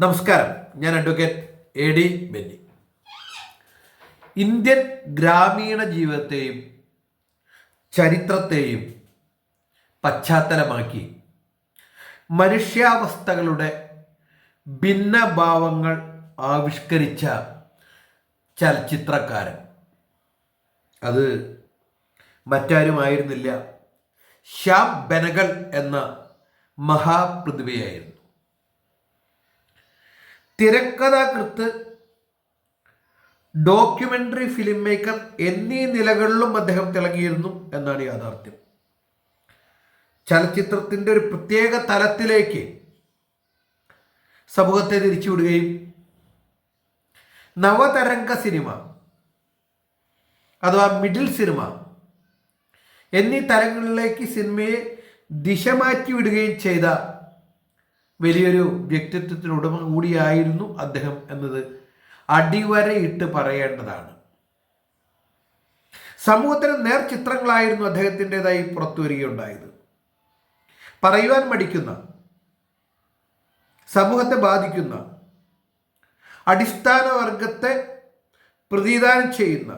നമസ്കാരം. ഞാൻ advocate A D Benny. Indian ഗ്രാമീണ ജീവിതത്തെയും ചരിത്രത്തെയും പശ്ചാത്തലമാക്കി മനുഷ്യാവസ്ഥകളുടെ ഭിന്നഭാവങ്ങൾ ആവിഷ്കരിച്ച ചലച്ചിത്രക്കാരൻ. അത് മറ്റാരുമായിരുന്നില്ല. ശ്യാം ബെനഗൽ എന്ന മഹാപ്രതിഭയായിരുന്നു. തിരക്കഥാകൃത്ത് ഡോക്യുമെന്ററി ഫിലിം മേക്കർ എന്നീ നിലകളിലും അദ്ദേഹം തിളങ്ങിയിരുന്നു എന്നാണ് യാഥാർത്ഥ്യം. ചലച്ചിത്രത്തിന്റെ ഒരു പ്രത്യേക തലത്തിലേക്ക് സമൂഹത്തെ തിരിച്ചുവിടുകയും നവതരംഗ സിനിമ അഥവാ മിഡിൽ സിനിമ എന്നീ തലങ്ങളിലേക്ക് സിനിമയെ ദിശ മാറ്റി വിടുകയും ചെയ്ത വലിയൊരു വ്യക്തിത്വത്തിന് ഉടമ കൂടിയായിരുന്നു അദ്ദേഹം എന്നത് അടിവരയിട്ട് പറയേണ്ടതാണ്. സമൂഹത്തിന് നേർചിത്രങ്ങളായിരുന്നു അദ്ദേഹത്തിന്റെതായി പുറത്തു വരികയുണ്ടായത് പറയുവാൻ മടിക്കുന്ന സമൂഹത്തെ ബാധിക്കുന്ന അടിസ്ഥാന വർഗത്തെ പ്രതിദാനം ചെയ്യുന്ന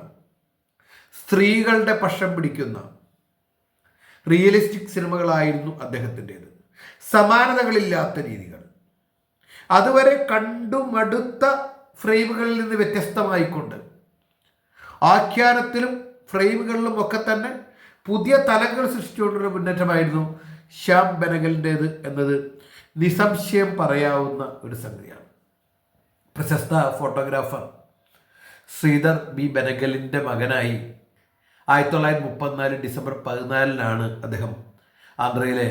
സ്ത്രീകളുടെ പക്ഷം പിടിക്കുന്ന റിയലിസ്റ്റിക് സിനിമകളായിരുന്നു അദ്ദേഹത്തിന്റെത്. സമാനതകളില്ലാത്ത രീതികൾ. അതുവരെ കണ്ടു മടുത്ത ഫ്രെയിമുകളിൽ നിന്ന് വ്യത്യസ്തമായിക്കൊണ്ട് ആഖ്യാനത്തിലും ഫ്രെയിമുകളിലും ഒക്കെ തന്നെ പുതിയ തലങ്ങൾ സൃഷ്ടിച്ചുകൊണ്ടൊരു മുന്നേറ്റമായിരുന്നു ശ്യാം ബനഗലിന്റേത് എന്നത് നിസംശയം പറയാവുന്ന ഒരു സംഗതിയാണ്. പ്രശസ്ത ഫോട്ടോഗ്രാഫർ ശ്രീധർ ബി ബനഗലിന്റെ മകനായി ആയിരത്തി തൊള്ളായിരത്തി മുപ്പത്തിനാല് ഡിസംബർ പതിനാലിനാണ് അദ്ദേഹം ആന്ധ്രയിലെ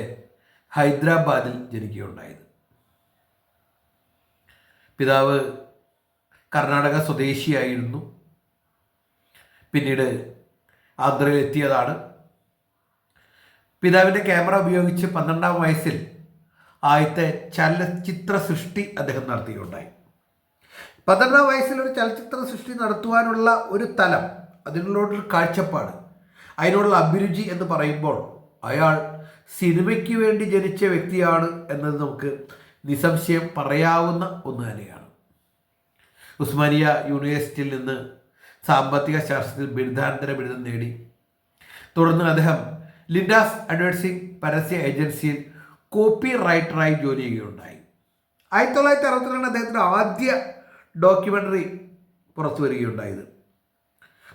ഹൈദരാബാദിൽ ജനിക്കുകയുണ്ടായത്. പിതാവ് കർണാടക സ്വദേശിയായിരുന്നു. പിന്നീട് ആന്ധ്രയിലെത്തിയതാണ്. പിതാവിന്റെ ക്യാമറ ഉപയോഗിച്ച് പന്ത്രണ്ടാം വയസ്സിൽ ആദ്യത്തെ ചലച്ചിത്ര സൃഷ്ടി അദ്ദേഹം നടത്തുകയുണ്ടായി പന്ത്രണ്ടാം വയസ്സിൽ ഒരു ചലച്ചിത്ര സൃഷ്ടി നടത്തുവാനുള്ള ഒരു തലം അതിനുള്ളൊരു കാഴ്ചപ്പാട് അതിനോടുള്ള അഭിരുചി എന്ന് പറയുമ്പോൾ അയാൾ സിനിമയ്ക്ക് വേണ്ടി ജനിച്ച വ്യക്തിയാണ് എന്നത് നമുക്ക് നിസംശയം പറയാവുന്ന ഒന്ന് തന്നെയാണ്. ഉസ്മാനിയ യൂണിവേഴ്സിറ്റിയിൽ നിന്ന് സാമ്പത്തിക ശാസ്ത്രത്തിൽ ബിരുദാനന്തര ബിരുദം നേടി. തുടർന്ന് അദ്ദേഹം ലിൻഡാസ് അഡ്വർടൈസിംഗ് പരസ്യ ഏജൻസിയിൽ കോപ്പി റൈറ്ററായി ജോലി ചെയ്യുകയുണ്ടായി. ആയിരത്തി തൊള്ളായിരത്തി അറുപത്തിരണ്ട് അദ്ദേഹത്തിന്റെ ആദ്യ ഡോക്യുമെന്ററി പുറത്തു വരികയുണ്ടായത്.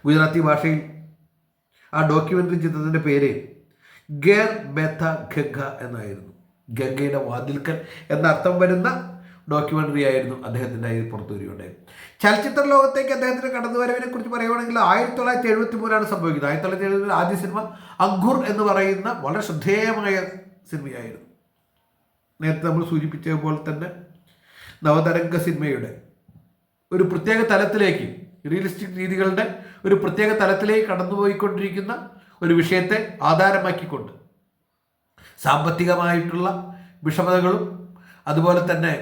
ഗുജറാത്തി ഭാഷയിൽ ആ ഡോക്യുമെന്ററി ചിത്രത്തിന്റെ പേര് ഗേർ ബെഥ ഗംഗ എന്നായിരുന്നു. ഗംഗയുടെ വാതിൽക്കൽ എന്നർത്ഥം വരുന്ന ഡോക്യുമെന്ററി ആയിരുന്നു അദ്ദേഹത്തിന്റെ അതിൽ പുറത്തു വരികയുണ്ടായത് ചലച്ചിത്ര ലോകത്തേക്ക് അദ്ദേഹത്തിന്റെ കടന്നുവരവിനെ കുറിച്ച് പറയുകയാണെങ്കിൽ ആയിരത്തി തൊള്ളായിരത്തി എഴുപത്തി മൂന്നാണ് സംഭവിക്കുന്നത്. ആയിരത്തി തൊള്ളായിരത്തി എഴുപത്തി ആദ്യ സിനിമ അങ്കുർ എന്ന് പറയുന്ന വളരെ ശ്രദ്ധേയമായ സിനിമയായിരുന്നു. നേരത്തെ നമ്മൾ സൂചിപ്പിച്ച പോലെ തന്നെ നവതരംഗ സിനിമയുടെ ഒരു പ്രത്യേക തലത്തിലേക്ക് റിയലിസ്റ്റിക് രീതികളുടെ ഒരു പ്രത്യേക തലത്തിലേക്ക് കടന്നുപോയിക്കൊണ്ടിരിക്കുന്ന ഒരു വിഷയത്തെ ആധാരമാക്കിക്കൊണ്ട് സാമ്പത്തികമായിട്ടുള്ള വിഷമതകളും അതുപോലെ തന്നെ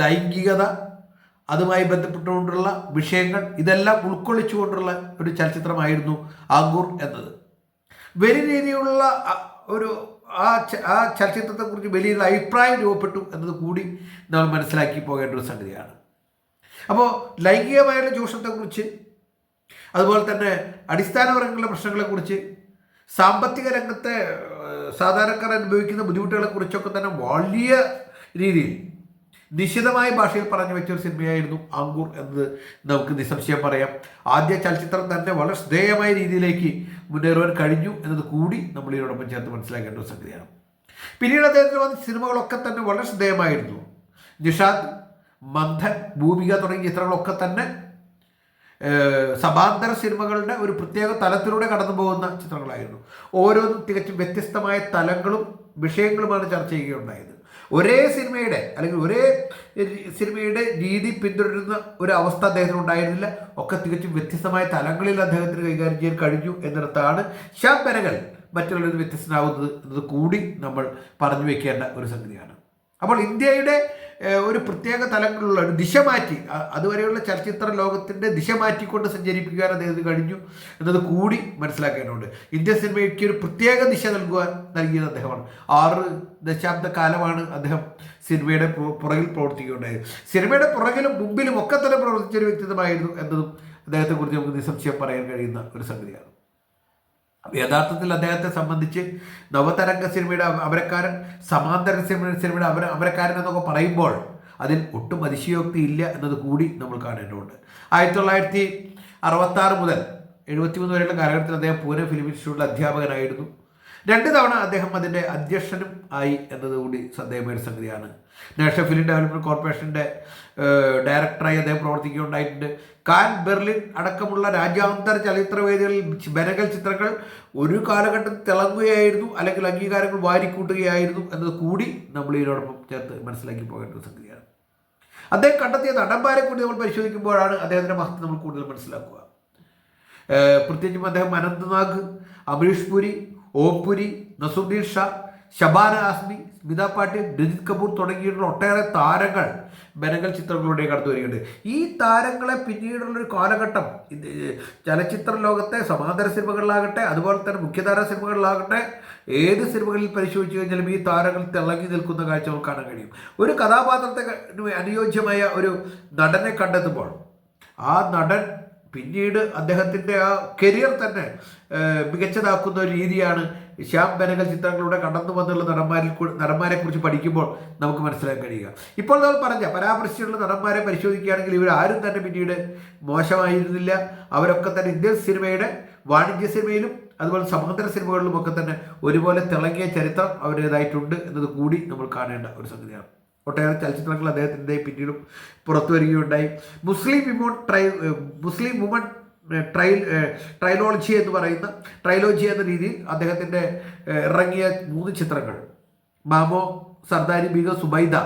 ലൈംഗികത അതുമായി ബന്ധപ്പെട്ടുകൊണ്ടുള്ള വിഷയങ്ങൾ ഇതെല്ലാം ഉൾക്കൊള്ളിച്ചുകൊണ്ടുള്ള ഒരു ചലച്ചിത്രമായിരുന്നു ആങ്കൂർ എന്നത്. വലിയ രീതിയിലുള്ള ഒരു ആ ആ ചലച്ചിത്രത്തെക്കുറിച്ച് വലിയൊരു അഭിപ്രായം രൂപപ്പെട്ടു എന്നത് കൂടി നമ്മൾ മനസ്സിലാക്കി പോകേണ്ട ഒരു സംഗതിയാണ്. അപ്പോൾ ലൈംഗികമായുള്ള ചൂഷണത്തെക്കുറിച്ച് അതുപോലെ തന്നെ അടിസ്ഥാനപരങ്ങളുടെ പ്രശ്നങ്ങളെക്കുറിച്ച് സാമ്പത്തിക രംഗത്തെ സാധാരണക്കാർ അനുഭവിക്കുന്ന ബുദ്ധിമുട്ടുകളെ കുറിച്ചൊക്കെ തന്നെ വലിയ രീതിയിൽ നിശിതമായ ഭാഷയിൽ പറഞ്ഞു വെച്ച ഒരു സിനിമയായിരുന്നു അങ്കൂർ എന്നത്. നമുക്ക് നിസ്സംശയം പറയാം. ആദ്യ ചലച്ചിത്രം തന്നെ വളരെ ശ്രദ്ധേയമായ രീതിയിലേക്ക് മുന്നേറുവാൻ കഴിഞ്ഞു എന്നത് കൂടി നമ്മൾ ഇതിനോടൊപ്പം ചേർത്ത് മനസ്സിലാക്കേണ്ട ഒരു സംഗതിയാണ്. പിന്നീട് അദ്ദേഹത്തിന് വന്ന സിനിമകളൊക്കെ തന്നെ വളരെ ശ്രദ്ധേയമായിരുന്നു. നിഷാദ് മന്ധൻ ഭൂമിക തുടങ്ങിയ ചിത്രങ്ങളൊക്കെ തന്നെ സമാന്തര സിനിമകളുടെ ഒരു പ്രത്യേക തലത്തിലൂടെ കടന്നു പോകുന്ന ചിത്രങ്ങളായിരുന്നു. ഓരോന്നും തികച്ചും വ്യത്യസ്തമായ തലങ്ങളും വിഷയങ്ങളുമാണ് ചർച്ച ചെയ്യുകയുണ്ടായത്. ഒരേ സിനിമയുടെ അല്ലെങ്കിൽ ഒരേ സിനിമയുടെ രീതി പിന്തുടരുന്ന ഒരു അവസ്ഥ അദ്ദേഹത്തിന് ഉണ്ടായിരുന്നില്ല. ഒക്കെ തികച്ചും വ്യത്യസ്തമായ തലങ്ങളിൽ അദ്ദേഹത്തിന് കൈകാര്യം ചെയ്യാൻ കഴിഞ്ഞു എന്നിടത്താണ് ശ്യാം മറ്റുള്ളവരിൽ വ്യത്യസ്തനാകുന്നത് എന്നത് കൂടി നമ്മൾ പറഞ്ഞു വെക്കേണ്ട ഒരു സംഗതിയാണ്. അപ്പോൾ ഇന്ത്യയുടെ ഒരു പ്രത്യേക തലങ്ങളിലുള്ള ഒരു ദിശ മാറ്റി അതുവരെയുള്ള ചലച്ചിത്ര ലോകത്തിന്റെ ദിശ മാറ്റിക്കൊണ്ട് സഞ്ചരിപ്പിക്കാൻ അദ്ദേഹത്തിന് കഴിഞ്ഞു എന്നത് കൂടി മനസ്സിലാക്കേണ്ടതുണ്ട് ഇന്ത്യൻ സിനിമയ്ക്ക് ഒരു പ്രത്യേക ദിശ നൽകുവാൻ നൽകിയത് അദ്ദേഹമാണ്. ആറ് ദശാബ്ദ കാലമാണ് അദ്ദേഹം സിനിമയുടെ പുറകിൽ പ്രവർത്തിക്കുകയുണ്ടായത്. സിനിമയുടെ പുറകിലും മുമ്പിലും ഒക്കെ തന്നെ പ്രവർത്തിച്ച ഒരു വ്യക്തിത്വമായിരുന്നു എന്നതും അദ്ദേഹത്തെക്കുറിച്ച് നമുക്ക് നിസ്സംശയം പറയാൻ കഴിയുന്ന ഒരു സംഗതിയാണ്. യഥാർത്ഥത്തിൽ അദ്ദേഹത്തെ സംബന്ധിച്ച് നവതരംഗ സിനിമയുടെ അമ- അമരക്കാരൻ സമാന്തര സിനിമ സിനിമയുടെ അമര അമരക്കാരൻ എന്നൊക്കെ പറയുമ്പോൾ അതിൽ ഒട്ടും അതിശയോക്തി ഇല്ല എന്നത് കൂടി നമ്മൾ കാണേണ്ടതുണ്ട്. ആയിരത്തി തൊള്ളായിരത്തി അറുപത്തി ആറ് മുതൽ എഴുപത്തിമൂന്ന് വരെയുള്ള കാലഘട്ടത്തിൽ അദ്ദേഹം പൂനെ ഫിലിം ഇൻസ്റ്റിറ്റ്യൂട്ടിലെ അധ്യാപകനായിരുന്നു. രണ്ട് തവണ അദ്ദേഹം അതിന്റെ അധ്യക്ഷനും ആയി എന്നതുകൂടി ഒരു സംഗതിയാണ്. നാഷണൽ ഫിലിം ഡെവലപ്മെന്റ് കോർപ്പറേഷന്റെ ഡയറക്ടറായി അദ്ദേഹം പ്രവർത്തിക്കുകയുണ്ടായിട്ടുണ്ട്. കാൻ ബെർലിൻ അടക്കമുള്ള രാജ്യാന്തര ചലച്ചിത്രവേദികളിൽ ബെനകൽ ചിത്രങ്ങൾ ഒരു കാലഘട്ടത്തിൽ തിളങ്ങുകയായിരുന്നു അല്ലെങ്കിൽ അംഗീകാരങ്ങൾ വാരിക്കൂട്ടുകയായിരുന്നു എന്നത് കൂടി നമ്മൾ ഇതിനോടൊപ്പം ചേർത്ത് മനസ്സിലാക്കി പോകേണ്ട ഒരു സംഗതിയാണ്. അദ്ദേഹം കണ്ടെത്തിയ നടന്മാരെ കൂടി നമ്മൾ പരിശോധിക്കുമ്പോഴാണ് അദ്ദേഹത്തിന്റെ മഹത്വം നമ്മൾ കൂടുതൽ മനസ്സിലാക്കുക. പ്രത്യേകിച്ചും അദ്ദേഹം അനന്ത്നാഗ് അമരീഷ് പുരി ഓം പുരി നസുദ്ദീൻ ഷാ ഷബാന ആസ്മി സ്മിത പാട്ടീൽ രജിത് കപൂർ തുടങ്ങിയിട്ടുള്ള ഒട്ടേറെ താരങ്ങൾ ബനഗൽ ചിത്രങ്ങളിലൂടെ കടന്നു വരികയുണ്ട്. ഈ താരങ്ങളെ പിന്നീടുള്ളൊരു കാലഘട്ടം ചലച്ചിത്ര ലോകത്തെ സമാന്തര സിനിമകളിലാകട്ടെ അതുപോലെ തന്നെ മുഖ്യധാര സിനിമകളിലാകട്ടെ ഏത് സിനിമകളിൽ പരിശോധിച്ചു കഴിഞ്ഞാലും ഈ താരങ്ങൾ തിളങ്ങി നിൽക്കുന്ന കാഴ്ച നമുക്ക് കാണാൻ കഴിയും. ഒരു കഥാപാത്രത്തെ അനുയോജ്യമായ ഒരു നടനെ കണ്ടെത്തുമ്പോൾ ആ നടൻ പിന്നീട് അദ്ദേഹത്തിന്റെ ആ കരിയർ തന്നെ മികച്ചതാക്കുന്ന ഒരു രീതിയാണ് ശ്യാം ബനഗൽ ചിത്രങ്ങളിലൂടെ കടന്നു വന്നുള്ള നടന്മാരിൽ നടന്മാരെ കുറിച്ച് പഠിക്കുമ്പോൾ നമുക്ക് മനസ്സിലാക്കാൻ കഴിയുക. ഇപ്പോൾ നമ്മൾ പറഞ്ഞ പരാമർശിച്ചിട്ടുള്ള നടന്മാരെ പരിശോധിക്കുകയാണെങ്കിൽ ഇവർ ആരും തന്നെ പിന്നീട് മോശമായിരുന്നില്ല. അവരൊക്കെ തന്നെ ഇന്ത്യൻ സിനിമയുടെ വാണിജ്യ സിനിമയിലും അതുപോലെ സമാന്തര സിനിമകളിലും ഒക്കെ തന്നെ ഒരുപോലെ തിളങ്ങിയ ചരിത്രം അവരുടേതായിട്ടുണ്ട് എന്നത് കൂടി നമ്മൾ കാണേണ്ട ഒരു സംഗതിയാണ്. ഒട്ടേറെ ചലച്ചിത്രങ്ങൾ അദ്ദേഹത്തിന്റെ പിന്നീടും പുറത്തു വരികയുണ്ടായി. മുസ്ലിം വിമോൺ ട്രൈ മുസ്ലിം വുമൺ ട്രൈ ട്രൈലോളജി എന്ന് പറയുന്ന ട്രൈലോജി എന്ന രീതിയിൽ അദ്ദേഹത്തിന്റെ ഇറങ്ങിയ മൂന്ന് ചിത്രങ്ങൾ. മാമോ സർദാരി ബീഗ സുബൈദ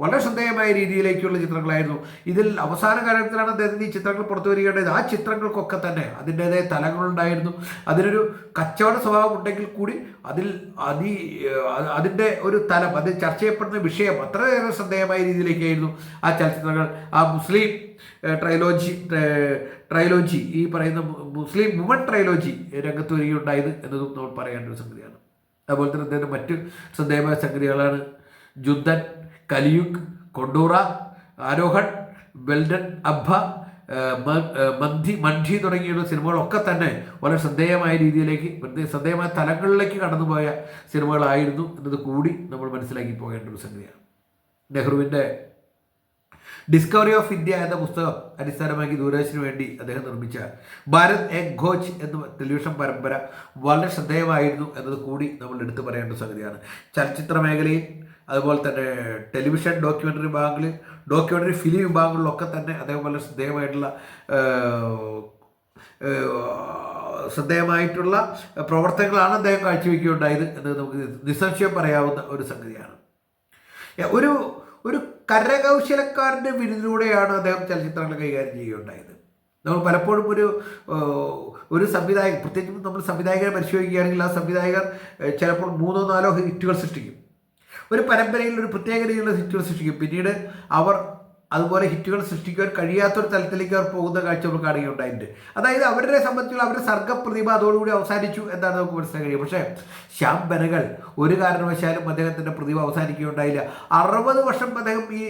വളരെ ശ്രദ്ധേയമായ രീതിയിലേക്കുള്ള ചിത്രങ്ങളായിരുന്നു. ഇതിൽ അവസാന കാലത്തിലാണ് അദ്ദേഹത്തിന് ഈ ചിത്രങ്ങൾ പുറത്തു വരികയുണ്ടായത്. ആ ചിത്രങ്ങൾക്കൊക്കെ തന്നെ അതിന്റേതായ തലങ്ങളുണ്ടായിരുന്നു. അതിനൊരു കച്ചവട സ്വഭാവം ഉണ്ടെങ്കിൽ കൂടി അതിൽ അതി അതിന്റെ ഒരു തലം അത് ചർച്ച ചെയ്യപ്പെടുന്ന വിഷയം അത്രയേറെ ശ്രദ്ധേയമായ രീതിയിലേക്കായിരുന്നു ആ ചലച്ചിത്രങ്ങൾ. ആ മുസ്ലിം ട്രൈലോജി ട്രൈലോജി ഈ പറയുന്ന മുസ്ലിം വുമൺ ട്രൈലോജി രംഗത്ത് വരികയുണ്ടായത് എന്നതും നമ്മൾ പറയേണ്ട ഒരു സംഗതിയാണ്. അതുപോലെ തന്നെ അദ്ദേഹത്തിന്റെ മറ്റ് ശ്രദ്ധേയമായ സംഗതികളാണ്. ജുദ്ധൻ കലിയുഗ് കൊണ്ടൂറ ആരോഹൺ ബെൽഡൻ അബ്ബ മന്ധി മണ്ഡി തുടങ്ങിയുള്ള സിനിമകളൊക്കെ തന്നെ വളരെ ശ്രദ്ധേയമായ രീതിയിലേക്ക് ശ്രദ്ധേയമായ തലങ്ങളിലേക്ക് കടന്നുപോയ സിനിമകളായിരുന്നു എന്നത് കൂടി നമ്മൾ മനസ്സിലാക്കി പോകേണ്ട ഒരു സംഗതിയാണ്. നെഹ്റുവിന്റെ ഡിസ്കവറി ഓഫ് ഇന്ത്യ എന്ന പുസ്തകം അടിസ്ഥാനമാക്കി ദൂരദർശന് വേണ്ടി അദ്ദേഹം നിർമ്മിച്ച ഭാരത് എ ഘോച്ച് എന്ന ടെലിവിഷൻ പരമ്പര വളരെ ശ്രദ്ധേയമായിരുന്നു എന്നത് കൂടി നമ്മൾ എടുത്തു പറയേണ്ട സംഗതിയാണ്. ചലച്ചിത്ര മേഖലയിൽ അതുപോലെ തന്നെ ടെലിവിഷൻ ഡോക്യുമെന്ററി വിഭാഗങ്ങളിൽ ഡോക്യുമെന്ററി ഫിലിം വിഭാഗങ്ങളിലൊക്കെ തന്നെ അതേപോലെ ശ്രദ്ധേയമായിട്ടുള്ള ശ്രദ്ധേയമായിട്ടുള്ള പ്രവർത്തനങ്ങളാണ് അദ്ദേഹം കാഴ്ചവെക്കുകയുണ്ടായത് എന്ന് നമുക്ക് നിസ്സംശയം പറയാവുന്ന ഒരു സംഗതിയാണ്. ഒരു ഒരു കരകൗശലക്കാരന്റെ വിരുദിലൂടെയാണ് അദ്ദേഹം ചലച്ചിത്രങ്ങൾ കൈകാര്യം ചെയ്യുകയുണ്ടായത്. നമ്മൾ പലപ്പോഴും ഒരു ഒരു സംവിധായകൻ പ്രത്യേകിച്ച് നമ്മൾ സംവിധായകരെ പരിശോധിക്കുകയാണെങ്കിൽ ആ സംവിധായകർ ചിലപ്പോൾ മൂന്നോ നാലോ ഹിറ്റുകൾ സൃഷ്ടിക്കും. ഒരു പരമ്പരയിൽ ഒരു പ്രത്യേക രീതിയിലുള്ള ഹിറ്റുകൾ സൃഷ്ടിക്കും. പിന്നീട് അവർ അതുപോലെ ഹിറ്റുകൾ സൃഷ്ടിക്കുവാൻ കഴിയാത്തൊരു തലത്തിലേക്ക് അവർ പോകുന്ന കാഴ്ച നമ്മൾ കാണുകയുണ്ടായിട്ടുണ്ട്. അതായത് അവരെ സംബന്ധിച്ചുള്ള അവരുടെ സർഗപ്രതിഭ അതോടുകൂടി അവസാനിച്ചു എന്നാണ് നമുക്ക് മനസ്സിലാക്കാൻ കഴിയും പക്ഷേ ശ്യാം ബനകൾ ഒരു കാരണവശാലും അദ്ദേഹത്തിന്റെ പ്രതിഭ അവസാനിക്കുകയുണ്ടായില്ല. അറുപത് വർഷം അദ്ദേഹം ഈ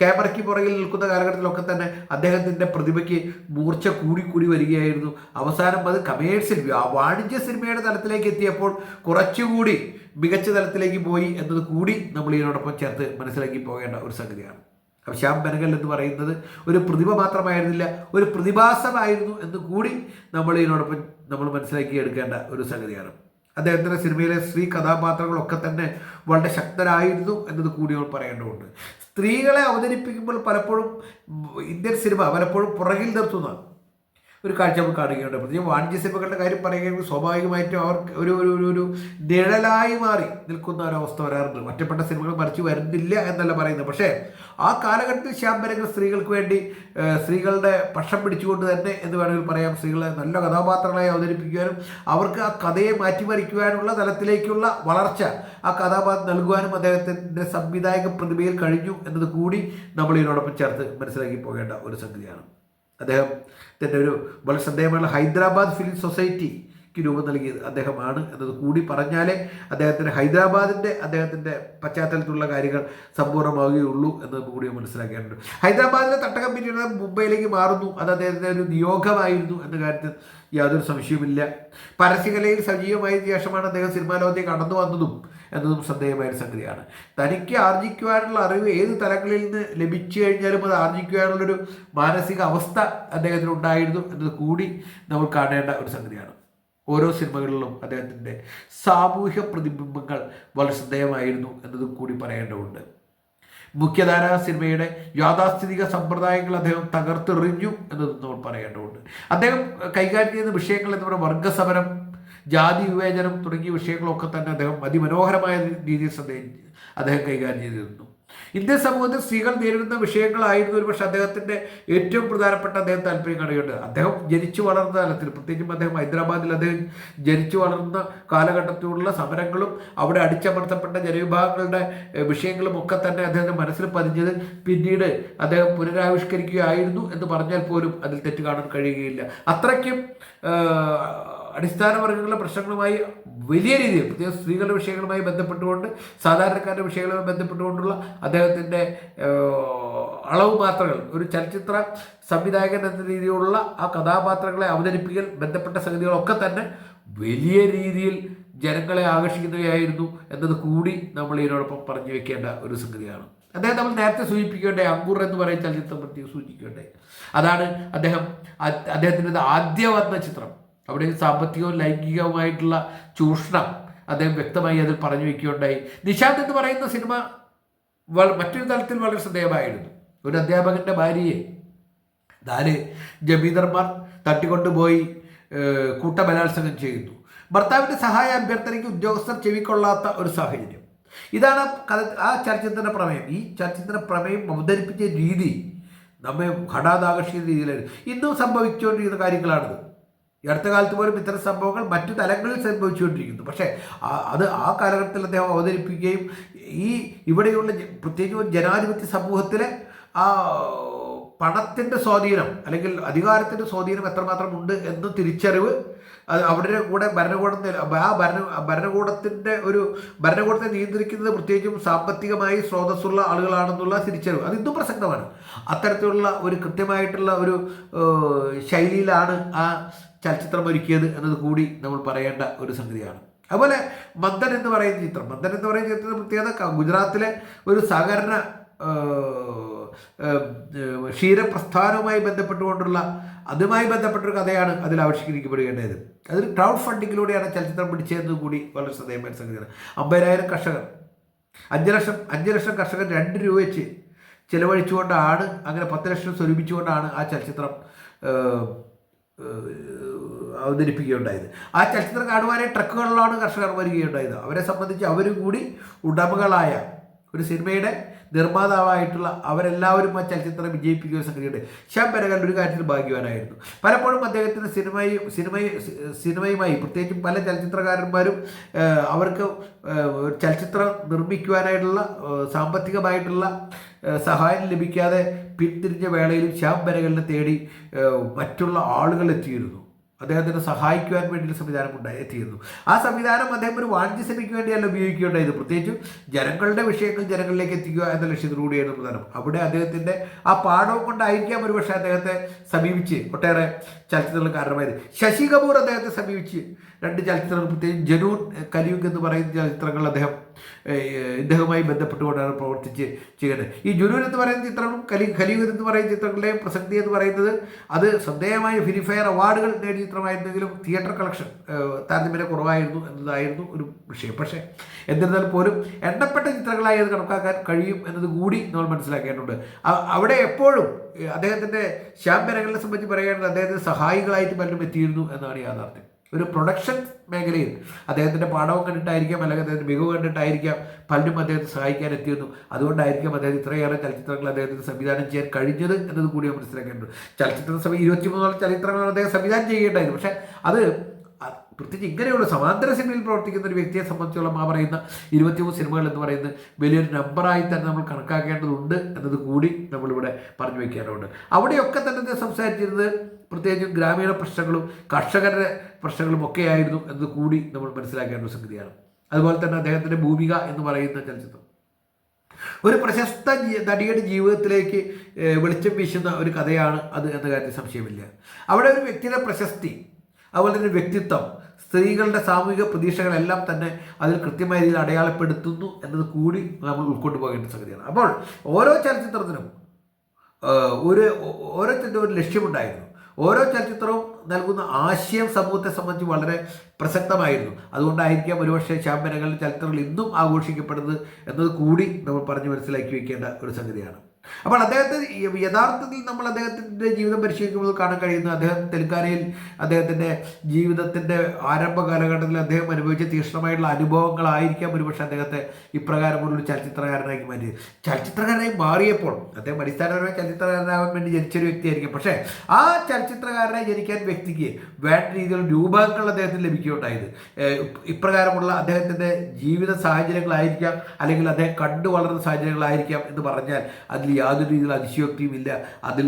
ക്യാമറയ്ക്ക് പുറകിൽ നിൽക്കുന്ന കാലഘട്ടത്തിലൊക്കെ തന്നെ അദ്ദേഹത്തിന്റെ പ്രതിഭയ്ക്ക് മൂർച്ച കൂടി കൂടി വരികയായിരുന്നു. അവസാനം അത് കമേഴ്സ്യൽ വാണിജ്യ സിനിമയുടെ തലത്തിലേക്ക് എത്തിയപ്പോൾ കുറച്ചുകൂടി മികച്ച തലത്തിലേക്ക് പോയി എന്നത് കൂടി നമ്മൾ ഇതിനോടൊപ്പം ചേർത്ത് മനസ്സിലാക്കി പോകേണ്ട ഒരു സംഗതിയാണ്. അപ്പോൾ ശ്യാം ബനഗൽ എന്ന് പറയുന്നത് ഒരു പ്രതിഭ മാത്രമായിരുന്നില്ല ഒരു പ്രതിഭാസമായിരുന്നു എന്ന് കൂടി നമ്മൾ ഇതിനോടൊപ്പം നമ്മൾ മനസ്സിലാക്കി എടുക്കേണ്ട ഒരു സംഗതിയാണ്. അദ്ദേഹത്തിന്റെ സിനിമയിലെ സ്ത്രീ കഥാപാത്രങ്ങളൊക്കെ തന്നെ വളരെ ശക്തരായിരുന്നു എന്നത് കൂടി പറയേണ്ടതുണ്ട്. സ്ത്രീകളെ അവതരിപ്പിക്കുമ്പോൾ പലപ്പോഴും ഇന്ത്യൻ സിനിമ പലപ്പോഴും പുറകിൽ നിർത്തുന്ന ഒരു കാഴ്ച നമുക്ക് കാണുകയുണ്ട്. പ്രത്യേകിച്ച് വാണിജ്യ സിനിമകളുടെ കാര്യം പറയുകയാണെങ്കിൽ സ്വാഭാവികമായിട്ടും അവർക്ക് ഒരു ഒരു ഒരു ഒരു നിഴലായി മാറി നിൽക്കുന്ന ഒരവസ്ഥ വരാറുണ്ട്. ഒറ്റപ്പെട്ട സിനിമകൾ മറിച്ച് വരുന്നില്ല എന്നല്ല പറയുന്നത്. പക്ഷേ ആ കാലഘട്ടത്തിൽ ശ്യാംബരങ്ങൾ സ്ത്രീകൾക്ക് വേണ്ടി സ്ത്രീകളുടെ പക്ഷം പിടിച്ചുകൊണ്ട് തന്നെ എന്ന് വേണമെങ്കിൽ പറയാം. സ്ത്രീകളെ നല്ല കഥാപാത്രങ്ങളായി അവതരിപ്പിക്കുവാനും അവർക്ക് ആ കഥയെ മാറ്റിമറിക്കുവാനുള്ള തലത്തിലേക്കുള്ള വളർച്ച ആ കഥാപാത്രം നൽകുവാനും അദ്ദേഹത്തിന്റെ സംവിധായക പ്രതിഭയിൽ കഴിഞ്ഞു എന്നത് കൂടി നമ്മൾ ഇതിനോടൊപ്പം ചേർത്ത് മനസ്സിലാക്കി പോകേണ്ട ഒരു സംഗതിയാണ്. അദ്ദേഹത്തിന്റെ ഒരു വളരെ ശ്രദ്ധേയമായ ഹൈദരാബാദ് ഫിലിം സൊസൈറ്റിക്ക് രൂപം നൽകിയത് അദ്ദേഹമാണ് എന്നത് കൂടി പറഞ്ഞാലേ അദ്ദേഹത്തിന്റെ ഹൈദരാബാദിന്റെ അദ്ദേഹത്തിന്റെ പശ്ചാത്തലത്തിലുള്ള കാര്യങ്ങൾ സമ്പൂർണമാവുകയുള്ളൂ എന്ന് കൂടി മനസ്സിലാക്കേണ്ടത് ഹൈദരാബാദിലെ തട്ടകം പിന്നീട് മുംബൈയിലേക്ക് മാറുന്നു. അത് അദ്ദേഹത്തിന്റെ ഒരു നിയോഗമായിരുന്നു എന്ന കാര്യത്തിൽ യാതൊരു സംശയവുമില്ല. പരസ്യകലയിൽ സജീവമായ ശേഷമാണ് അദ്ദേഹം സിനിമാ ലോകത്തേക്ക് കടന്നു വന്നതും എന്നതും ശ്രദ്ധേയമായ ഒരു സംഗതിയാണ്. തനിക്ക് ആർജിക്കുവാനുള്ള അറിവ് ഏത് തലങ്ങളിൽ നിന്ന് ലഭിച്ചു കഴിഞ്ഞാലും അത് ആർജിക്കുവാനുള്ളൊരു മാനസിക അവസ്ഥ അദ്ദേഹത്തിന് ഉണ്ടായിരുന്നു എന്നത് കൂടി നമ്മൾ കാണേണ്ട ഒരു സംഗതിയാണ്. ഓരോ സിനിമകളിലും അദ്ദേഹത്തിന്റെ സാമൂഹ്യ പ്രതിബിംബങ്ങൾ വളരെ ശ്രദ്ധേയമായിരുന്നു എന്നതും കൂടി പറയേണ്ടതുണ്ട്. മുഖ്യധാരാ സിനിമയുടെ യാഥാസ്ഥിതിക സമ്പ്രദായങ്ങൾ അദ്ദേഹം തകർത്തെറിഞ്ഞു എന്നത് നമ്മൾ പറയേണ്ടതുണ്ട്. അദ്ദേഹം കൈകാര്യം ചെയ്യുന്ന വിഷയങ്ങൾ എന്ന് പറയുന്ന വർഗസമരം ജാതി വിവേചനം തുടങ്ങിയ വിഷയങ്ങളൊക്കെ തന്നെ അദ്ദേഹം അതിമനോഹരമായ രീതിയിൽ അദ്ദേഹം കൈകാര്യം ചെയ്തിരുന്നു. ഇന്ത്യൻ സമൂഹത്തിൽ സ്ത്രീകൾ നേരിടുന്ന വിഷയങ്ങളായിരുന്നു ഒരു പക്ഷേ അദ്ദേഹത്തിന്റെ ഏറ്റവും പ്രധാനപ്പെട്ട അദ്ദേഹം താല്പര്യം കാണുകയുണ്ട് അദ്ദേഹം ജനിച്ചു വളർന്ന തലത്തിൽ പ്രത്യേകിച്ചും അദ്ദേഹം ഹൈദരാബാദിൽ അദ്ദേഹം ജനിച്ചു വളർന്ന കാലഘട്ടത്തിലുള്ള സമരങ്ങളും അവിടെ അടിച്ചമർത്തപ്പെട്ട ജനവിഭാഗങ്ങളുടെ വിഷയങ്ങളും ഒക്കെ തന്നെ അദ്ദേഹത്തിന്റെ മനസ്സിൽ പതിഞ്ഞത് പിന്നീട് അദ്ദേഹം പുനരാവിഷ്കരിക്കുകയായിരുന്നു എന്ന് പറഞ്ഞാൽ പോലും അതിൽ തെറ്റ് കാണാൻ കഴിയുകയില്ല. അത്രയ്ക്കും അടിസ്ഥാന വർഗങ്ങളിലെ പ്രശ്നങ്ങളുമായി വലിയ രീതിയിൽ പ്രത്യേകം സ്ത്രീകളുടെ വിഷയങ്ങളുമായി ബന്ധപ്പെട്ടുകൊണ്ട് സാധാരണക്കാരുടെ വിഷയങ്ങളുമായി ബന്ധപ്പെട്ടുകൊണ്ടുള്ള അദ്ദേഹത്തിന്റെ അളവ് മാത്രകൾ ഒരു ചലച്ചിത്ര സംവിധായകൻ എന്ന രീതിയിലുള്ള ആ കഥാപാത്രങ്ങളെ അവതരിപ്പിക്കൽ ബന്ധപ്പെട്ട സംഗതികളൊക്കെ തന്നെ വലിയ രീതിയിൽ ജനങ്ങളെ ആകർഷിക്കുന്നവയായിരുന്നു എന്നത് കൂടി നമ്മൾ ഇതിനോടൊപ്പം പറഞ്ഞു വെക്കേണ്ട ഒരു സംഗതിയാണ്. അദ്ദേഹം നമ്മൾ നേരത്തെ സൂചിപ്പിക്കേണ്ടേ അങ്കുർ എന്ന് പറയുന്ന ചലച്ചിത്രം പ്രത്യേകം സൂചിപ്പിക്കേണ്ടേ. അതാണ് അദ്ദേഹം അദ്ദേഹത്തിന്റെ ആദ്യ വന്ന ചിത്രം. അവിടെ സാമ്പത്തികവും ലൈംഗികവുമായിട്ടുള്ള ചൂഷണം അദ്ദേഹം വ്യക്തമായി അതിൽ പറഞ്ഞു വയ്ക്കുകയുണ്ടായി. നിഷാദ് എന്ന് പറയുന്ന സിനിമ മറ്റൊരു തലത്തിൽ വളരെ ശ്രദ്ധേയമായിരുന്നു. ഒരു അധ്യാപകന്റെ ഭാര്യയെ നാല് ജമീന്ദർമാർ തട്ടിക്കൊണ്ടുപോയി കൂട്ടബലാത്സംഗം ചെയ്യുന്നു. ഭർത്താവിന്റെ സഹായ അഭ്യർത്ഥനയ്ക്ക് ഉദ്യോഗസ്ഥർ ചെവിക്കൊള്ളാത്ത ഒരു സാഹചര്യം. ഇതാണ് കഥ ആ ചലച്ചിത്രത്തിന്റെ പ്രമേയം. ഈ ചലച്ചിത്ര പ്രമേയം അവതരിപ്പിച്ച രീതി നമ്മെ ഘടാതാകർഷിക്കുന്ന രീതിയിലായിരുന്നു. ഇന്നും സംഭവിച്ചുകൊണ്ടിരിക്കുന്ന കാര്യങ്ങളാണിത്. ഈ അടുത്ത കാലത്ത് പോലും ഇത്തരം സംഭവങ്ങൾ മറ്റു തലങ്ങളിൽ സംഭവിച്ചുകൊണ്ടിരിക്കുന്നു. പക്ഷേ അത് ആ കാലഘട്ടത്തിൽ അദ്ദേഹം അവതരിപ്പിക്കുകയും ഈ ഇവിടെയുള്ള പ്രത്യേകിച്ച് ജനാധിപത്യ സമൂഹത്തിലെ ആ പണത്തിന്റെ സ്വാധീനം അല്ലെങ്കിൽ അധികാരത്തിന്റെ സ്വാധീനം എത്രമാത്രം ഉണ്ട് എന്ന് തിരിച്ചറിവ് അവരുടെ കൂടെ ഭരണകൂടം ആ ഭരണ ഭരണകൂടത്തിന്റെ ഒരു ഭരണകൂടത്തെ നിയന്ത്രിക്കുന്നത് പ്രത്യേകിച്ചും സാമ്പത്തികമായി സ്രോതസ്സുള്ള ആളുകളാണെന്നുള്ള തിരിച്ചറിവ്. അത് ഇന്നും പ്രസക്തമാണ്. അത്തരത്തിലുള്ള ഒരു കൃത്യമായിട്ടുള്ള ഒരു ശൈലിയിലാണ് ആ ചലച്ചിത്രം ഒരുക്കിയത് എന്നത് കൂടി നമ്മൾ പറയേണ്ട ഒരു സംഗതിയാണ്. അതുപോലെ മന്ദൻ എന്ന് പറയുന്ന ചിത്രം. മന്ദൻ എന്ന് പറയുന്ന ചിത്രത്തിന്റെ പ്രത്യേകത ഗുജറാത്തിലെ ഒരു സഹകരണ ക്ഷീരപ്രസ്ഥാനവുമായി ബന്ധപ്പെട്ടുകൊണ്ടുള്ള അതുമായി ബന്ധപ്പെട്ടൊരു കഥയാണ് അതിൽ ആവിഷ്കരിക്കപ്പെടുകേണ്ടത് അതിൽ ക്രൗഡ് ഫണ്ടിങ്ങിലൂടെയാണ് ചലച്ചിത്രം പിടിച്ചതെന്ന് കൂടി വളരെ ശ്രദ്ധേയമായ സംഗതിയാണ്. അമ്പതിനായിരം കർഷകർ. അഞ്ച് ലക്ഷം അഞ്ച് ലക്ഷം കർഷകർ രണ്ട് രൂപ വെച്ച് ചിലവഴിച്ചുകൊണ്ടാണ് അങ്ങനെ പത്ത് ലക്ഷം സ്വരൂപിച്ചുകൊണ്ടാണ് ആ ചലച്ചിത്രം അവതരിപ്പിക്കുകയുണ്ടായത്. ആ ചലച്ചിത്രം കാണുവാനായി ട്രക്കുകളിലാണ് കർഷകർ വരികയുണ്ടായത്. അവരെ സംബന്ധിച്ച് അവരും കൂടി ഉടമകളായ ഒരു സിനിമയുടെ നിർമ്മാതാവായിട്ടുള്ള അവരെല്ലാവരും ആ ചലച്ചിത്രം വിജയിപ്പിക്കുക സംഗതിയുണ്ട്. ശ്യാം ബെനഗൽ ഒരു കാര്യത്തിൽ ഭാഗ്യവാനായിരുന്നു. പലപ്പോഴും അദ്ദേഹത്തിന് സിനിമയും സിനിമയും സിനിമയുമായി പ്രത്യേകിച്ചും പല ചലച്ചിത്രകാരന്മാരും അവർക്ക് ചലച്ചിത്രം നിർമ്മിക്കുവാനായിട്ടുള്ള സാമ്പത്തികമായിട്ടുള്ള സഹായം ലഭിക്കാതെ പിന്തിരിഞ്ഞ വേളയിൽ ശ്യാം പരകലിനെ തേടി മറ്റുള്ള ആളുകൾ എത്തിയിരുന്നു. അദ്ദേഹത്തിന് സഹായിക്കുവാൻ വേണ്ടി സംവിധാനം ഉണ്ടായി എത്തിയിരുന്നു. ആ സംവിധാനം അദ്ദേഹം ഒരു വാണിജ്യ സഭയ്ക്ക് വേണ്ടിയല്ല ഉപയോഗിക്കുകയുണ്ടായത്. പ്രത്യേകിച്ചും ജനങ്ങളുടെ വിഷയങ്ങൾ ജനങ്ങളിലേക്ക് എത്തിക്കുക എന്ന ലക്ഷ്യത്തിലൂടെയാണ് പ്രധാനം അവിടെ അദ്ദേഹത്തിന്റെ ആ പാഠവും കൊണ്ടായിരിക്കാം ഒരു പക്ഷേ അദ്ദേഹത്തെ സമീപിച്ച് ഒട്ടേറെ ചലച്ചിത്രങ്ങൾ കാരണമായത്. ശശി കപൂർ അദ്ദേഹത്തെ സമീപിച്ച് രണ്ട് ചലച്ചിത്രങ്ങൾ പ്രത്യേകിച്ച് ജനൂൻ കലിയുഗ് എന്ന് പറയുന്ന ചലച്ചിത്രങ്ങൾ അദ്ദേഹം ഇദ്ദേഹവുമായി ബന്ധപ്പെട്ടുകൊണ്ടാണ് പ്രവർത്തിച്ച് ചെയ്യുന്നത്. ഈ ജുനൂൻ എന്ന് പറയുന്ന ചിത്രങ്ങളും കലി ഖലീഗ് എന്ന് പറയുന്ന ചിത്രങ്ങളുടെയും പ്രസക്തി എന്ന് പറയുന്നത് അത് ശ്രദ്ധേയമായ ഫിലിംഫെയർ അവാർഡുകൾ നേടിയ ചിത്രമായിരുന്നെങ്കിലും തിയേറ്റർ കളക്ഷൻ താരതമ്യേന കുറവായിരുന്നു എന്നതായിരുന്നു ഒരു വിഷയം. പക്ഷേ എന്നിരുന്നാൽ പോലും എണ്ണപ്പെട്ട ചിത്രങ്ങളായി അത് കണക്കാക്കാൻ കഴിയും എന്നത് കൂടി നമ്മൾ മനസ്സിലാക്കേണ്ടതുണ്ട്. അവിടെ എപ്പോഴും അദ്ദേഹത്തിന്റെ ശ്യാം ബെനഗലിനെ സംബന്ധിച്ച് പറയുകയാണെങ്കിൽ അദ്ദേഹത്തിന് സഹായികളായിട്ട് പലരും എത്തിയിരുന്നു എന്നാണ് യാഥാർത്ഥ്യം. ഒരു പ്രൊഡക്ഷൻ മേഖലയിൽ അദ്ദേഹത്തിന്റെ പാഠവും കണ്ടിട്ടായിരിക്കാം അല്ലെങ്കിൽ അദ്ദേഹത്തിന്റെ മികവ് കണ്ടിട്ടായിരിക്കാം പലരും അദ്ദേഹത്തെ സഹായിക്കാൻ എത്തിയിരുന്നു അതുകൊണ്ടായിരിക്കാം അദ്ദേഹം ഇത്രയേറെ ചലച്ചിത്രങ്ങൾ അദ്ദേഹത്തിന് സംവിധാനം ചെയ്യാൻ കഴിഞ്ഞത് എന്നത് കൂടി മനസ്സിലാക്കേണ്ടത്. ചലച്ചിത്ര സമയം ഇരുപത്തിമൂന്നോളം ചലച്ചിത്രങ്ങൾ അദ്ദേഹം സംവിധാനം ചെയ്യേണ്ടായിരുന്നു പക്ഷേ അത് പ്രത്യേകിച്ച് ഇങ്ങനെയുള്ള സമാന്തര സിനിമയിൽ പ്രവർത്തിക്കുന്ന ഒരു വ്യക്തിയെ സംബന്ധിച്ചോളം ആ പറയുന്ന ഇരുപത്തിമൂന്ന് സിനിമകൾ എന്ന് പറയുന്നത് വലിയൊരു നമ്പറായി തന്നെ നമ്മൾ കണക്കാക്കേണ്ടതുണ്ട് എന്നത് കൂടി നമ്മളിവിടെ പറഞ്ഞു വയ്ക്കാറുണ്ട് അവിടെയൊക്കെ തന്നെ സംസാരിച്ചിരുന്നത് പ്രത്യേകിച്ചും ഗ്രാമീണ പ്രശ്നങ്ങളും കർഷകരുടെ പ്രശ്നങ്ങളും ഒക്കെയായിരുന്നു എന്നത് കൂടി നമ്മൾ മനസ്സിലാക്കേണ്ട ഒരു സംഗതിയാണ്. അതുപോലെ തന്നെ അദ്ദേഹത്തിന്റെ ഭൂമിക എന്ന് പറയുന്ന ചലച്ചിത്രം. ഒരു പ്രശസ്ത നടിയുടെ ജീവിതത്തിലേക്ക് വെളിച്ചം വീശുന്ന ഒരു കഥയാണ് അത് എന്ന കാര്യത്തിൽ സംശയമില്ല. അവിടെ ഒരു വ്യക്തിയുടെ പ്രശസ്തി അതുപോലെ തന്നെ വ്യക്തിത്വം സ്ത്രീകളുടെ സാമൂഹിക പ്രതീക്ഷകളെല്ലാം തന്നെ അതിൽ കൃത്യമായ രീതിയിൽ അടയാളപ്പെടുത്തുന്നു എന്നത് കൂടി നമ്മൾ ഉൾക്കൊണ്ടു പോകേണ്ട സംഗതിയാണ്. അപ്പോൾ ഓരോ ചലച്ചിത്രത്തിനും ഒരു ഓരോ ചലച്ചിത്രത്തിനും ഒരു ലക്ഷ്യമുണ്ടായിരുന്നു. ഓരോ ചലച്ചിത്രവും നൽകുന്ന ആശയം സമൂഹത്തെ സംബന്ധിച്ച് വളരെ പ്രസക്തമായിരുന്നു. അതുകൊണ്ടായിരിക്കാം ഒരുപക്ഷെ ചാമ്പ്യനകളിൽ ചലച്ചിത്രങ്ങൾ ഇന്നും ആഘോഷിക്കപ്പെടുന്നത് എന്നത് കൂടി നമ്മൾ പറഞ്ഞ് മനസ്സിലാക്കി വയ്ക്കേണ്ട ഒരു സംഗതിയാണ്. അപ്പോൾ അദ്ദേഹത്തെ യഥാർത്ഥത്തിൽ നമ്മൾ അദ്ദേഹത്തിന്റെ ജീവിതം പരിശോധിക്കുമ്പോൾ കാണാൻ കഴിയുന്നത് അദ്ദേഹം തെലുങ്കാനയിൽ അദ്ദേഹത്തിന്റെ ജീവിതത്തിന്റെ ആരംഭ കാലഘട്ടത്തിൽ അദ്ദേഹം അനുഭവിച്ച തീക്ഷ്ണമായിട്ടുള്ള അനുഭവങ്ങളായിരിക്കാം ഒരുപക്ഷെ അദ്ദേഹത്തെ ഇപ്രകാരമുള്ളൊരു ചലച്ചിത്രകാരനാക്കി മാറ്റിയത് ചലച്ചിത്രകാരനായി മാറിയപ്പോൾ അദ്ദേഹം അടിസ്ഥാനപരമായി ചലച്ചിത്രകാരനാകാൻ വേണ്ടി ജനിച്ചൊരു വ്യക്തിയായിരിക്കും. പക്ഷേ ആ ചലച്ചിത്രകാരനായി ജനിക്കാൻ വ്യക്തിക്ക് വേണ്ട രീതിയിലുള്ള രൂപങ്ങൾ അദ്ദേഹത്തിന് ലഭിക്കുകയുണ്ടായത്. ഇപ്രകാരമുള്ള അദ്ദേഹത്തിന്റെ ജീവിത സാഹചര്യങ്ങളായിരിക്കാം അല്ലെങ്കിൽ അദ്ദേഹം കണ്ടു വളർന്ന സാഹചര്യങ്ങളായിരിക്കാം എന്ന് പറഞ്ഞാൽ അതിൽ യാതൊരു രീതിയിലുള്ള അതിശയോക്തിയും ഇല്ല. അതിൽ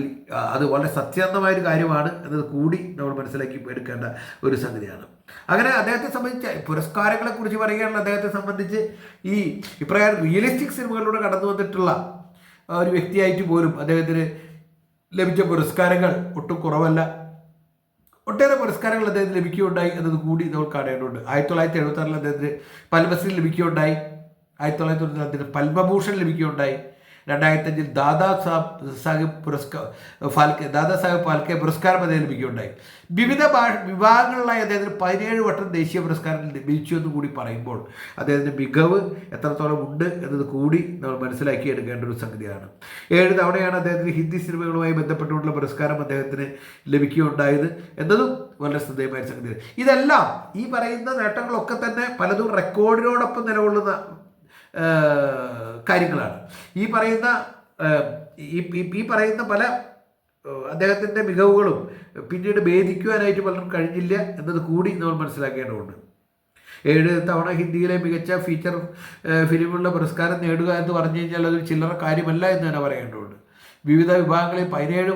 അത് വളരെ സത്യാന്തമായൊരു കാര്യമാണ് എന്നത് കൂടി നമ്മൾ മനസ്സിലാക്കി എടുക്കേണ്ട ഒരു സംഗതിയാണ്. അങ്ങനെ അദ്ദേഹത്തെ സംബന്ധിച്ച് പുരസ്കാരങ്ങളെ കുറിച്ച് പറയുകയാണെങ്കിൽ അദ്ദേഹത്തെ സംബന്ധിച്ച് ഈ ഇപ്രകാരം റിയലിസ്റ്റിക് സിനിമകളിലൂടെ കടന്നു വന്നിട്ടുള്ള ഒരു വ്യക്തിയായിട്ട് പോലും അദ്ദേഹത്തിന് ലഭിച്ച പുരസ്കാരങ്ങൾ ഒട്ടും കുറവല്ല. ഒട്ടേറെ പുരസ്കാരങ്ങൾ അദ്ദേഹത്തിന് ലഭിക്കുകയുണ്ടായി എന്നത് കൂടി നമ്മൾ കാണേണ്ടതുണ്ട്. ആയിരത്തി തൊള്ളായിരത്തി എഴുപത്തി ആറിൽ അദ്ദേഹത്തിന് പത്മശ്രീ ലഭിക്കുകയുണ്ടായി. ആയിരത്തി തൊള്ളായിരത്തി തൊണ്ണൂറ്റി അദ്ദേഹത്തിന് പത്മഭൂഷൺ ലഭിക്കുകയുണ്ടായി. രണ്ടായിരത്തി അഞ്ചിൽ ദാദാ സാഹിബ് പുരസ്കാർ ഫാൽക്കെ ദാദാ സാഹിബ് ഫാൽക്കെ പുരസ്കാരം അദ്ദേഹം ലഭിക്കുകയുണ്ടായി. വിവിധ ഭാഷ വിഭാഗങ്ങളിലായി അദ്ദേഹത്തിന് പതിനേഴ് വട്ടം ദേശീയ പുരസ്കാരം ലഭിച്ചു എന്ന് കൂടി പറയുമ്പോൾ അദ്ദേഹത്തിന്റെ മികവ് എത്രത്തോളം ഉണ്ട് എന്നത് കൂടി നമ്മൾ മനസ്സിലാക്കി എടുക്കേണ്ട ഒരു സംഗതിയാണ്. ഏഴ് തവണയാണ് അദ്ദേഹത്തിന് ഹിന്ദി സിനിമകളുമായി ബന്ധപ്പെട്ടുകൊണ്ടുള്ള പുരസ്കാരം അദ്ദേഹത്തിന് ലഭിക്കുകയുണ്ടായത് എന്നതും വളരെ ശ്രദ്ധേയമായ സംഗതിയാണ്. ഇതെല്ലാം ഈ പറയുന്ന നേട്ടങ്ങളൊക്കെ തന്നെ പലതും റെക്കോർഡിനോടൊപ്പം നിലകൊള്ളുന്ന കാര്യങ്ങളാണ്. ഈ പറയുന്ന ഈ പറയുന്ന പല അദ്ദേഹത്തിന്റെ മികവുകളും പിന്നീട് ഭേദിക്കുവാനായിട്ട് പലർക്കും കഴിഞ്ഞില്ല എന്നത് കൂടി നമ്മൾ മനസ്സിലാക്കേണ്ടതുണ്ട്. ഏഴ് തവണ ഹിന്ദിയിലെ മികച്ച ഫീച്ചർ ഫിലിമുള്ള പുരസ്കാരം നേടുക എന്ന് പറഞ്ഞു കഴിഞ്ഞാൽ അതൊരു ചില്ലറ കാര്യമല്ല എന്ന് തന്നെ പറയേണ്ടതുണ്ട്. വിവിധ വിഭാഗങ്ങളിൽ പതിനേഴ്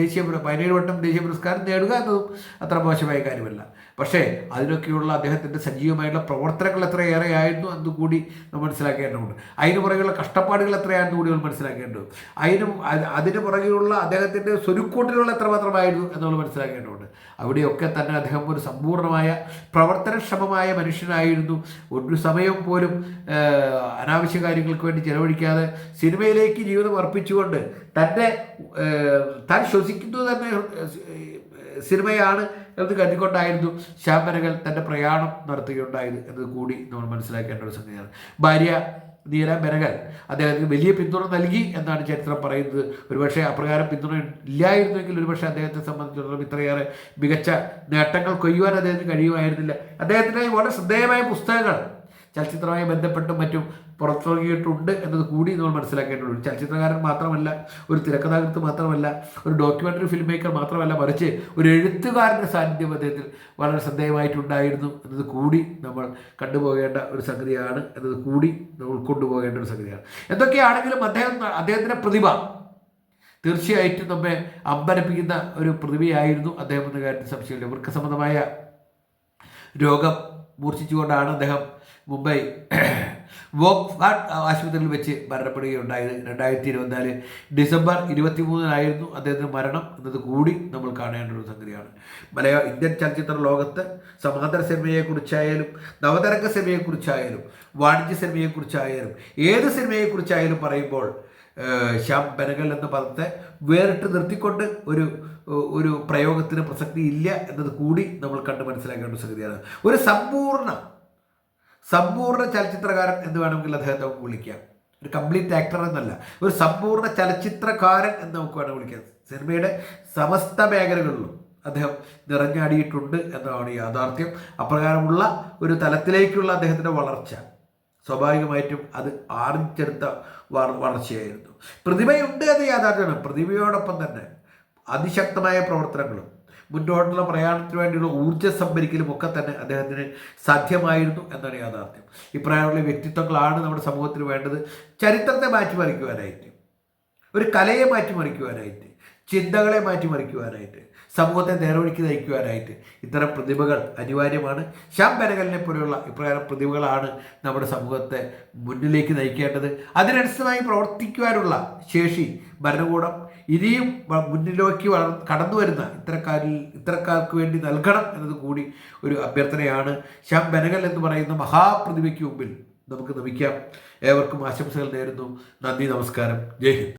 ദേശീയ പതിനേഴ് വട്ടം ദേശീയ പുരസ്കാരം നേടുക എന്നതും അത്ര മോശമായ കാര്യമല്ല. പക്ഷേ അതിനൊക്കെയുള്ള അദ്ദേഹത്തിന്റെ സജീവമായിട്ടുള്ള പ്രവർത്തനങ്ങൾ എത്രയേറെ ആയിരുന്നു എന്ന് കൂടി നമ്മൾ മനസ്സിലാക്കേണ്ടതുണ്ട്. അതിന് പുറകെയുള്ള കഷ്ടപ്പാടുകൾ എത്രയാണെന്ന് കൂടി നമ്മൾ മനസ്സിലാക്കേണ്ടത് അതിനും അത് അതിന് പുറകെയുള്ള അദ്ദേഹത്തിന്റെ സ്വരുക്കൂട്ടിലുള്ള എത്രമാത്രമായിരുന്നു നമ്മൾ മനസ്സിലാക്കേണ്ടതുണ്ട്. അവിടെയൊക്കെ തന്നെ അദ്ദേഹം ഒരു സമ്പൂർണമായ പ്രവർത്തനക്ഷമമായ മനുഷ്യനായിരുന്നു. ഒരു സമയം പോലും അനാവശ്യ കാര്യങ്ങൾക്ക് വേണ്ടി ചെലവഴിക്കാതെ സിനിമയിലേക്ക് ജീവിതം അർപ്പിച്ചുകൊണ്ട് തന്റെ താൻ ശ്വസിക്കുന്നത് തന്നെ സിനിമയാണ് എന്ന് കരുതിക്കൊണ്ടായിരുന്നു ശ്യാമരകൾ തന്റെ പ്രയാണം നടത്തുകയുണ്ടായത് എന്നത് കൂടി നമ്മൾ മനസ്സിലാക്കേണ്ട ഒരു സംഗതിയാണ്. ഭാര്യ നീല ബെനഗൽ അദ്ദേഹത്തിന് വലിയ പിന്തുണ നൽകി എന്നാണ് ചരിത്രം പറയുന്നത്. ഒരുപക്ഷെ അപ്രകാരം പിന്തുണ ഇല്ലായിരുന്നെങ്കിൽ ഒരുപക്ഷെ അദ്ദേഹത്തെ സംബന്ധിച്ചിടത്തോളം ഇത്രയേറെ മികച്ച നേട്ടങ്ങൾ കൊയ്യുവാൻ അദ്ദേഹത്തിന് കഴിയുമായിരുന്നില്ല. അദ്ദേഹത്തിനായി വളരെ ശ്രദ്ധേയമായ പുസ്തകങ്ങൾ ചലച്ചിത്രവുമായി ബന്ധപ്പെട്ടും മറ്റും പുറത്തിറങ്ങിയിട്ടുണ്ട് എന്നത് കൂടി നമ്മൾ മനസ്സിലാക്കിയിട്ടുള്ളൂ ഒരു ചലച്ചിത്രകാരൻ മാത്രമല്ല ഒരു തിരക്കഥാകൃത്ത് മാത്രമല്ല ഒരു ഡോക്യുമെന്ററി ഫിലിം മേക്കർ മാത്രമല്ല മറിച്ച് ഒരു എഴുത്തുകാരന്റെ സാന്നിധ്യം അദ്ദേഹത്തിൽ വളരെ ശ്രദ്ധേയമായിട്ടുണ്ടായിരുന്നു എന്നത് കൂടി നമ്മൾ കണ്ടുപോകേണ്ട ഒരു സംഗതിയാണ്. എന്നത് കൂടി നമ്മൾ ഉൾക്കൊണ്ടുപോകേണ്ട ഒരു സംഗതിയാണ്. എന്തൊക്കെയാണെങ്കിലും അദ്ദേഹം അദ്ദേഹത്തിന്റെ പ്രതിഭ തീർച്ചയായിട്ടും നമ്മെ അമ്പരപ്പിക്കുന്ന ഒരു പ്രതിഭയായിരുന്നു അദ്ദേഹം എന്ന കാര്യത്തിൽ സംശയമില്ല. വൃക്കസംബന്ധമായ രോഗം മൂർച്ഛിച്ചുകൊണ്ടാണ് അദ്ദേഹം മുംബൈ. വോക്ഫാഡ് ആശുപത്രിയിൽ വെച്ച് മരണപ്പെടുകയുണ്ടായത് രണ്ടായിരത്തി ഇരുപത്തിനാല് ഡിസംബർ ഇരുപത്തി മൂന്നിനായിരുന്നു അദ്ദേഹത്തിന് മരണം എന്നത് കൂടി നമ്മൾ കാണേണ്ട ഒരു സംഗതിയാണ്. മലയാള ഇന്ത്യൻ ചലച്ചിത്ര ലോകത്ത് സമാന്തര സിനിമയെക്കുറിച്ചായാലും നവതരംഗ സിനിമയെക്കുറിച്ചായാലും വാണിജ്യ സിനിമയെക്കുറിച്ചായാലും ഏത് സിനിമയെക്കുറിച്ചായാലും പറയുമ്പോൾ ശ്യാം ബനകൽ എന്ന പദത്തെ വേറിട്ട് നിർത്തിക്കൊണ്ട് ഒരു ഒരു പ്രയോഗത്തിന് പ്രസക്തി ഇല്ല എന്നത് കൂടി നമ്മൾ കണ്ട് മനസ്സിലാക്കേണ്ട സംഗതിയാണ്. ഒരു സമ്പൂർണ സമ്പൂർണ ചലച്ചിത്രകാരൻ എന്ന് വേണമെങ്കിൽ അദ്ദേഹത്തെ നമുക്ക് വിളിക്കാം. ഒരു കംപ്ലീറ്റ് ആക്ടർ എന്നല്ല. ഒരു സമ്പൂർണ ചലച്ചിത്രകാരൻ എന്ന് നമുക്ക് വേണമെങ്കിൽ വിളിക്കാം. സിനിമയുടെ സമസ്ത മേഖലകളിലും അദ്ദേഹം നിറഞ്ഞാടിയിട്ടുണ്ട് എന്നതാണ് യാഥാർത്ഥ്യം. അപ്രകാരമുള്ള ഒരു തലത്തിലേക്കുള്ള അദ്ദേഹത്തിന്റെ വളർച്ച സ്വാഭാവികമായിട്ടും അത് ആർജിച്ചെടുത്ത വള- വളർച്ചയായിരുന്നു. പ്രതിഭയുണ്ട് എന്ന് യാഥാർത്ഥ്യമാണ്. പ്രതിഭയോടൊപ്പം തന്നെ അതിശക്തമായ പ്രവർത്തനങ്ങളും മുന്നോട്ടുള്ള പ്രയാണത്തിന് വേണ്ടിയുള്ള ഊർജ സംഭരിക്കലും ഒക്കെ തന്നെ അദ്ദേഹത്തിന് സാധ്യമായിരുന്നു എന്നാണ് യാഥാർത്ഥ്യം. ഇപ്രകാരമുള്ള വ്യക്തിത്വങ്ങളാണ് നമ്മുടെ സമൂഹത്തിന് വേണ്ടത്. ചരിത്രത്തെ മാറ്റിമറിക്കുവാനായിട്ട് ഒരു കലയെ മാറ്റിമറിക്കുവാനായിട്ട് ചിന്തകളെ മാറ്റിമറിക്കുവാനായിട്ട് സമൂഹത്തെ നേർവഴിക്ക് നയിക്കുവാനായിട്ട് ഇത്തരം പ്രതിഭകൾ അനിവാര്യമാണ്. ശ്യാം ബനകലിനെ പോലെയുള്ള ഇപ്രകാരം പ്രതിഭകളാണ് നമ്മുടെ സമൂഹത്തെ മുന്നിലേക്ക് നയിക്കേണ്ടത്. അതിനനുസൃതമായി പ്രവർത്തിക്കുവാനുള്ള ശേഷി ഭരണകൂടം ഇനിയും മുന്നിലേക്ക് വളർ കടന്നു വരുന്ന ഇത്തരക്കാരിൽ ഇത്തരക്കാർക്ക് വേണ്ടി നൽകണം എന്നത് കൂടി ഒരു അഭ്യർത്ഥനയാണ്. ശ്യാം ബനഗൽ എന്ന് പറയുന്ന മഹാപ്രതിഭയ്ക്ക് മുമ്പിൽ നമുക്ക് നമിക്കാം. ഏവർക്കും ആശംസകൾ നേരുന്നു. നന്ദി നമസ്കാരം. ജയ് ഹിന്ദ്.